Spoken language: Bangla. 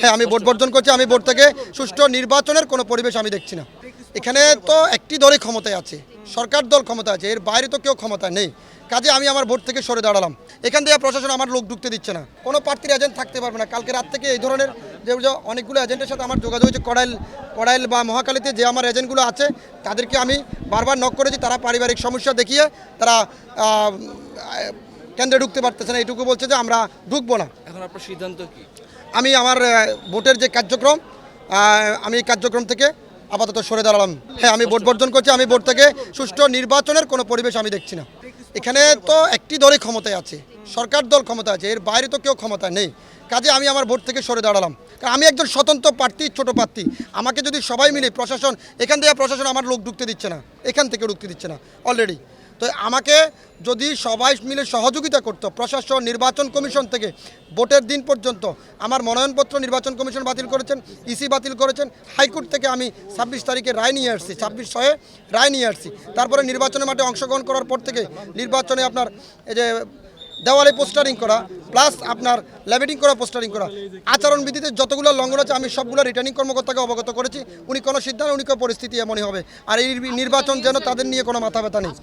হ্যাঁ আমি ভোট বর্জন করছি, আমি ভোট থেকে সুষ্ঠু নির্বাচনের কোনো পরিবেশ আমি দেখছি না। এখানে তো একটি দলই ক্ষমতায় আছে, সরকার দল ক্ষমতা আছে, এর বাইরে তো কেউ ক্ষমতা নেই। কাজে আমি আমার ভোট থেকে সরে দাঁড়ালাম। এখান থেকে প্রশাসন আমার লোক ঢুকতে দিচ্ছে না। কোনো প্রার্থীর এজেন্ট থাকতে পারবে না। কালকে রাত থেকে এই ধরনের যে অনেকগুলো এজেন্টের সাথে আমার যোগাযোগ হয়েছে, কড়াইল কড়াইল বা মহাকালীতে যে আমার এজেন্টগুলো আছে, তাদেরকে আমি বারবার নক করেছি। তারা পারিবারিক সমস্যা দেখিয়ে, তারা কেন্দ্রে ঢুকতে পারতেছে না এটুকু বলছে যে আমরা ঢুকবো না। এখন আপনার সিদ্ধান্ত কি? আমি আমার ভোটের যে কার্যক্রম আমি এই কার্যক্রম থেকে আপাতত সরে দাঁড়ালাম। হ্যাঁ আমি ভোট বর্জন করছি আমি ভোট থেকে সুষ্ঠু নির্বাচনের কোনো পরিবেশ আমি দেখছি না। এখানে তো একটি দলই ক্ষমতায় আছে সরকার দল ক্ষমতা আছে এর বাইরে তো কেউ ক্ষমতা নেই। কাজে আমি আমার ভোট থেকে সরে দাঁড়ালাম। কারণ আমি একজন স্বতন্ত্র প্রার্থী ছোট প্রার্থী। আমাকে যদি সবাই মিলে প্রশাসন এখান থেকে প্রশাসন আমার লোক ঢুকতে দিচ্ছে না এখান থেকে ঢুকতে দিচ্ছে না অলরেডি তো আমাকে যদি সবাই মিলে সহযোগিতা করতো, প্রশাসন, নির্বাচন কমিশন থেকে ভোটের দিন পর্যন্ত আমার মনোনয়নপত্র নির্বাচন কমিশন বাতিল করেছেন ইসি বাতিল করেছেন, হাইকোর্ট থেকে আমি ছাব্বিশ তারিখে রায় নিয়ে আসছি, ছাব্বিশ ছয়ে রায় নিয়ে আসছি। তারপরে নির্বাচনের মাঠে অংশগ্রহণ করার পর থেকে নির্বাচনে আপনার এই যে দেওয়ালে পোস্টারিং করা, প্লাস আপনার ল্যাবেটিং করা, পোস্টারিং করা, আচরণবিধিতে যতগুলো লঙ্ঘন আছে, আমি সবগুলো রিটার্নিং কর্মকর্তাকে অবগত করেছি। উনি কোনো সিদ্ধান্ত, উনি কোনো পরিস্থিতি এমনই হবে। আর এই নির্বাচন যেন তাদের নিয়ে কোনো মাথা ব্যথা নেই।